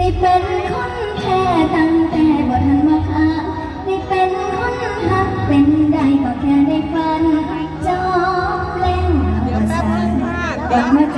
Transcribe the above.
ได้เป็นคนแพ้ตั้งแต่บ่ทันว่าพาได้เป็นคนฮักเป็นได้ก็แค่ได้ฝันจบแล้วเอาสารกลับมา